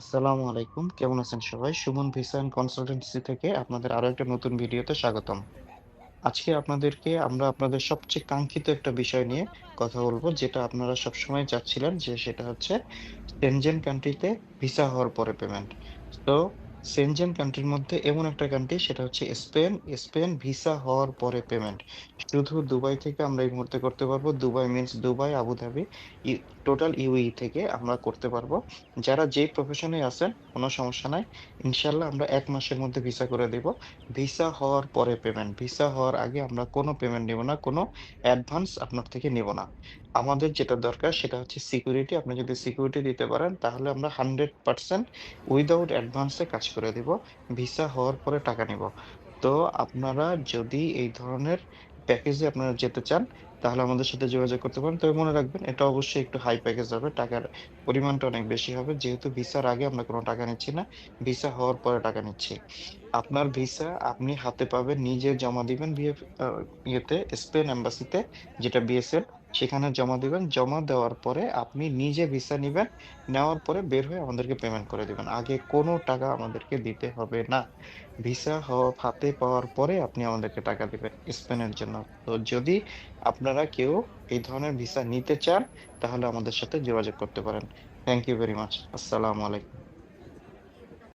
আসসালামু আলাইকুম। কেমন আছেন সবাই? সুমন ভিসা অ্যান্ড কনসালটেন্সি থেকে আপনাদের আরও একটা নতুন ভিডিওতে স্বাগতম। আজকে আপনাদেরকে আমরা আপনাদের সবচেয়ে কাঙ্ক্ষিত একটা বিষয় নিয়ে কথা বলব, যেটা আপনারা সবসময় চাচ্ছিলেন, যে সেটা হচ্ছে টেনজেন কান্ট্রিতে ভিসা হওয়ার পরে পেমেন্ট। তো সেনজেন কান্ট্রির মধ্যে এমন একটা কান্ট্রি সেটা হচ্ছে স্পেন। স্পেন ভিসা হওয়ার পরে পেমেন্ট। শুধু দুবাই থেকে আমরা এই মুহূর্তে করতে পারব। Dubai means Dubai, Abu Dhabi total UAE থেকে আমরা করতে পারব। যারা যে প্রফেশনে আছেন কোনো সমস্যা নাই। ইনশাল্লাহ আমরা এক মাসের মধ্যে ভিসা করে দিব। ভিসা হওয়ার পরে পেমেন্ট। ভিসা হওয়ার আগে আমরা কোনো পেমেন্ট নেব না। কোনো অ্যাডভান্স আপনার থেকে নেব না। আমাদের যেটা দরকার সেটা হচ্ছে সিকিউরিটি। আপনি যদি সিকিউরিটি দিতে পারেন তাহলে আমরা 100% উইথআউট অ্যাডভান্স এ কাজ করে দিব। ভিসা হওয়ার পরে টাকা নিব। তো আপনারা যদি এই ধরনের প্যাকেজে আপনারা যেতে চান তাহলে আমাদের সাথে যোগাযোগ করতে পারেন। তবে মনে রাখবেন এটা অবশ্যই একটু হাই প্যাকেজ হবে। টাকার পরিমাণটা অনেক বেশি হবে। যেহেতু ভিসার আগে আমরা কোনো টাকা নিচ্ছি না। ভিসা হওয়ার পরে টাকা নিচ্ছি। আপনার ভিসা আপনি হাতে পাবেন, নিজে জমা দিবেন ইয়েতে স্পেন এম্বাসিতে যেটা বিএসএল সেখানে জমা দিবেন। জমা দেওয়ার পরে আপনি নিজে ভিসা নেবেন নেওয়ার পরে বের হয়ে আমাদেরকে পেমেন্ট করে দিবেন। আগে কোনো টাকা আমাদেরকে দিতে হবে না। ভিসা হাতে পাওয়ার পরে আপনি আমাদেরকে টাকা দিবেন স্পেনের জন্য। তো যদি আপনারা কেউ এই ধরনের ভিসা নিতে চান, তাহলে আমাদের সাথে যোগাযোগ করতে পারেন। Thank you very much. আসসালামু আলাইকুম।